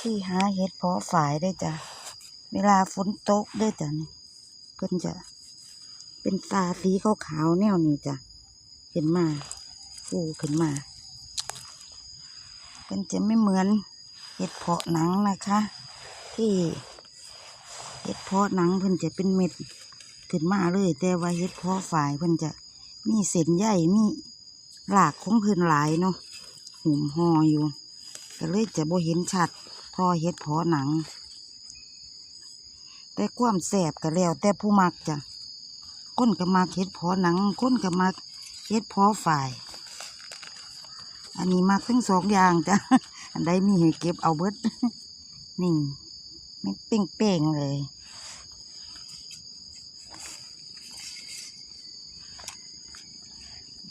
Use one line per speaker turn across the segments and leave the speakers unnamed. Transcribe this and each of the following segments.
ที่หาเห็ดเพาะฝายได้จ้ะ เวลาฝนตกเด้จ้ะนี่เพิ่นจะเป็นตาสีขาวๆแนวนี้จ้ะ ขึ้นมาฟูขึ้นมาเพิ่นจะไม่เหมือนเห็ดเพาะหนังนะคะ ที่เห็ดเพาะหนังเพิ่นจะเป็นเม็ดขึ้นมาเลย แต่ว่าเห็ดเพาะฝายเพิ่นจะมีเส้นใยมีหลากของเพิ่นหลายเนาะหุ่มห่ออยู่ก็เลยจะบ่เห็นชัด อเห็ดพาะหนัง แต่ความแสบก็แล้ว แต่ผู้มักจ้ะก้นก็มักเห็ดพาะหนังก้นก็มักเห็ดพาะฝ่าย อันนี้มักทั้งสองอย่างจ้ะอันใดมีให้เก็บเอาเบิดนี่ไม่เป้งเป้งๆเลย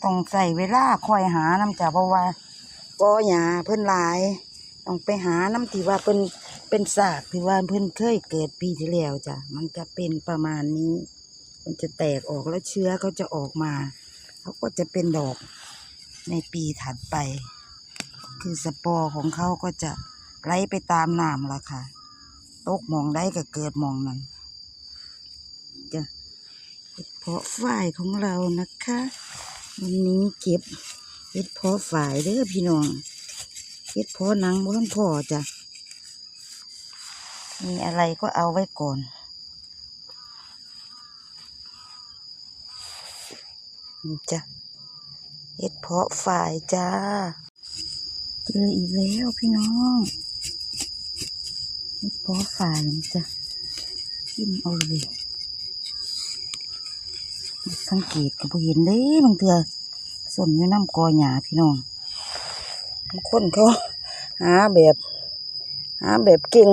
ต้องใส่เวลาคอยหาน้ำจ้ะเพราะว่าก็หยาเพิ่นหลาย ต้องไปหาน้ำที่ว่าเพิ่นเป็นสากที่ว่าเพิ่นเคยเกิดปีที่แล้วจ้ะมันจะเป็นประมาณนี้ มันจะแตกออกแล้วเชื้อเขาจะออกมาเขาก็จะเป็นดอกในปีถัดไป คือสปอร์ของเขาก็จะไหลไปตามน้ำละค่ะตกมองได้ก็เกิดมองนั้นจะเห็ดเพาะฝ้ายของเรานะคะ วันนี้เก็บเห็ดเพาะฝ่ายเด้อพี่น้อง เฮ็ดพอหนังบ่ทันพ่อจ้ะ มีอะไรก็เอาไว้ก่อนจ้ะเฮ็ดเพาะฝ่ายจ้าเจออีกแล้วพี่น้องเฮ็ดเพาะฝ่ายจ้ะจิ้มเอาเลยสังเกตก็บ่เห็นเด้บางเทื่อส่วนอยู่น้ำกอหญ้าพี่น้อง คนเขาหาแบบหาแบบเก่ง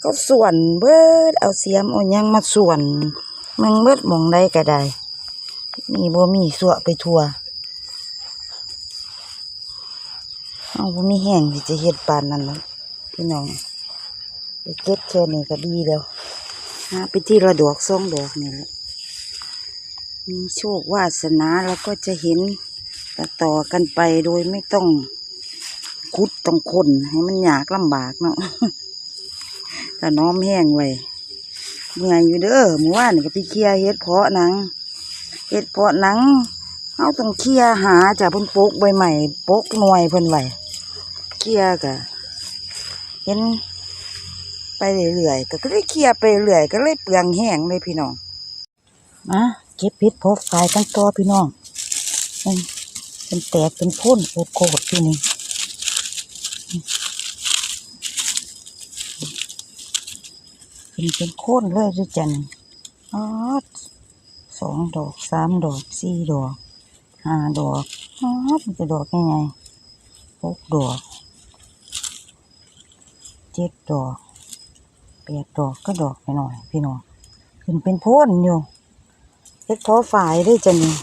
เขาส่วนเบิดเอาเสียมเอายังมาส่วนมึงเบิดมองได้ก็ได้ มีบ่มีสวไปทัวเอาบ่มีแห้งที่จะเฮ็ดปานนั้นนะพี่น้องไปเก็บแค่นี้ก็ดีแล้วหาไปที่ระดอกสองดอกนี่แหละมีโชควาสนาแล้วก็จะเห็น ต่อต่อกันไปโดยไม่ต้องคุดต้องคนให้มันยากลำบากเนาะถ้าน้อมแห้งไว้เมื่อยอยู่เด้อเมื่อวานก็ไปเคลียเฮ็ดเพาะหนังเฮ็ดเพาะหนังเอาต้องเคลียหาจากพิ่นปลูกใบใหม่ปลูกหน่วยเพิ่นไว้เคลียก็เห็นไปเรื่อยๆก็เลยเคลียไปเรื่อยก็เลยเปลืองแห้งเลยพี่น้องมาเก็บเฮ็ดเพาะขายกันต่อพี่น้องอ เป็นแตกเป็นพ่นโคตรโคตรที่นี่เป็นเป็นโค่นเลยด้วยจันอ๋อสองดอกสามดอกสี่ดอกห้าดอกอ๋อมันจะดอกยังไงหกดอกเจ็ดดอกแปดดอกก็ดอกไปหน่อย พี่น้องขึ้นเป็นโพ่นอยู่เฮ็ดเพอฝ่ายได้จันนี่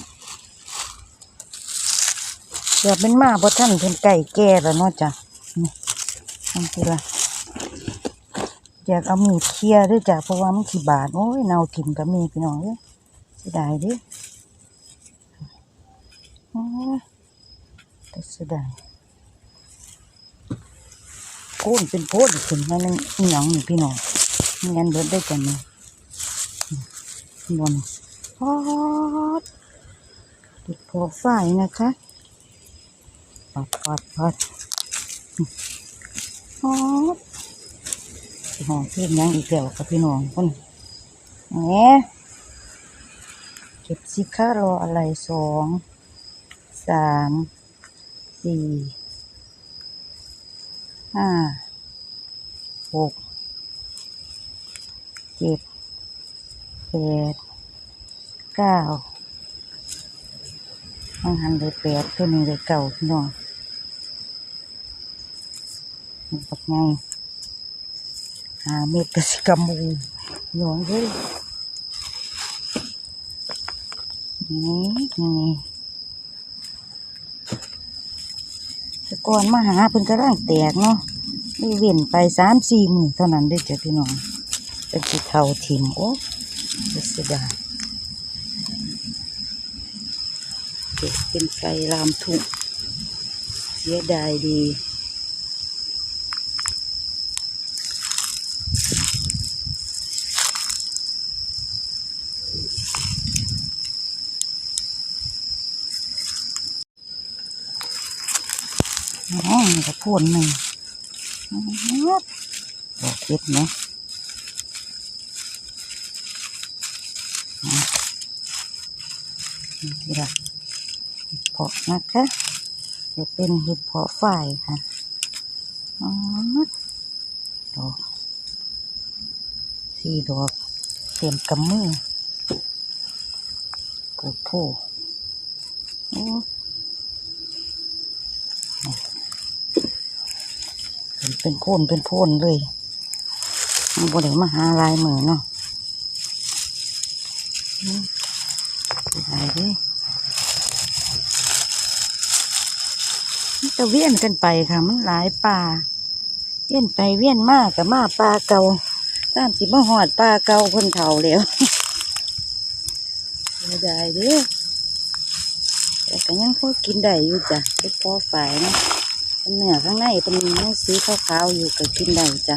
เดี๋ยวเป็นมาเพราะท่านเป็นไก่แก่แล้วเนาะจ้ะนี่นั่นคือละอยากเอามีดเคลียร์ด้วยจ้ะเพราะว่ามันสิบาทโอ้ยเนาถิ่มก็มีพี่น้องเอ้ยเสียดายดิโอ้ยแต่เสียดายโค่นเป็นโพดขึ้นมาหนึ่งหย่างนี่พี่น้องมีอันเบิดได้กันนี่บนพอดติดพอฝ้ายนะคะ ปัดปัดปัดฮอดหอเทียนยังอีกแล้วกับพี่น้องคนแหมเก็บสิค่ารออะไรสองสามสี่ห้าหกเจ็ดแปดเก้าห้องหันเลยแปดตัวนี้เลยเก่าพี่น้องมัน ปักไงหาเม็ดกระสิกมูหยองเลยนี่นี่ต่ก่อนมาหาเพิ่นกระร่างแตกเนาะไม่เว้นไปสามสี่หมื่นเท่านั้นได้จ้ะพี่น้องเป็นสิเทาถิ่มโอ้เสียดายเก็บเป็นไฟลามทุ่งเสียดายดี อ๋อนี่ก็พ่นหนึ่งอื้อหือดอกเห็ดไหมอะนี่ละเห็ดเพาะนะคะจะเป็นเห็ดเพาะฝ่ายค่ะอ๋อดอกสี่ดอกเต็มกำมือปวดโผโอ้ เป็นเป็นโคนเป็นโพนเลยมันบ่ได้มาหาลายมือเนาะอืมสิหายเดิมันจะเวียนกันไปค่ะ มันหลายป่าเวียนไปเวียนมากกับมาป่าเก่าตามสิมาหอดป่าเก่าคนเฒ่าแล้วไม่ได้ด้อแต่ก็ยังพอกินได้อยู่จ้ะเก็บพอฝ่ายเนาะ เป็นเนื้อข้างในเป็นเนื้อสีขาวๆอยู่ก็กินได้จ้ะ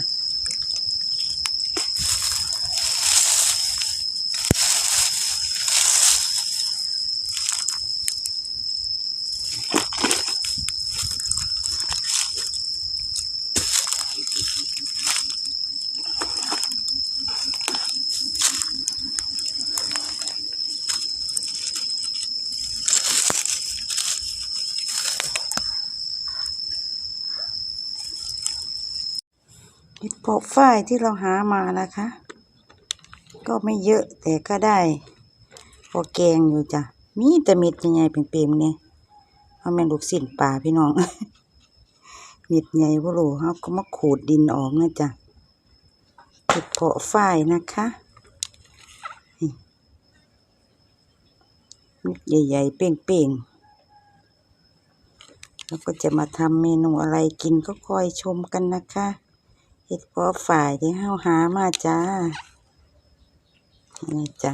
เห็ดเพาะฝ้ายที่เราหามานะคะ ก็ไม่เยอะแต่ก็ได้พอแกงอยู่จ้ะ มีแต่เม็ดใหญ่ๆเป่งๆเนี่ยเอาแมนลูกสิ้นป่าพี่น้อง เม็ดใหญ่พวกโลเขาก็มาขูดดินออกนะจ๊ะเห็ดเพาะฝ้ายนะคะเม็ดใหญ่ๆเป่งๆ แล้วก็จะมาทำเมนูอะไรกินก็คอยชมกันนะคะ เห็ดเพาฝ่ายที่เฮาหามาจ้านี่จ้ะ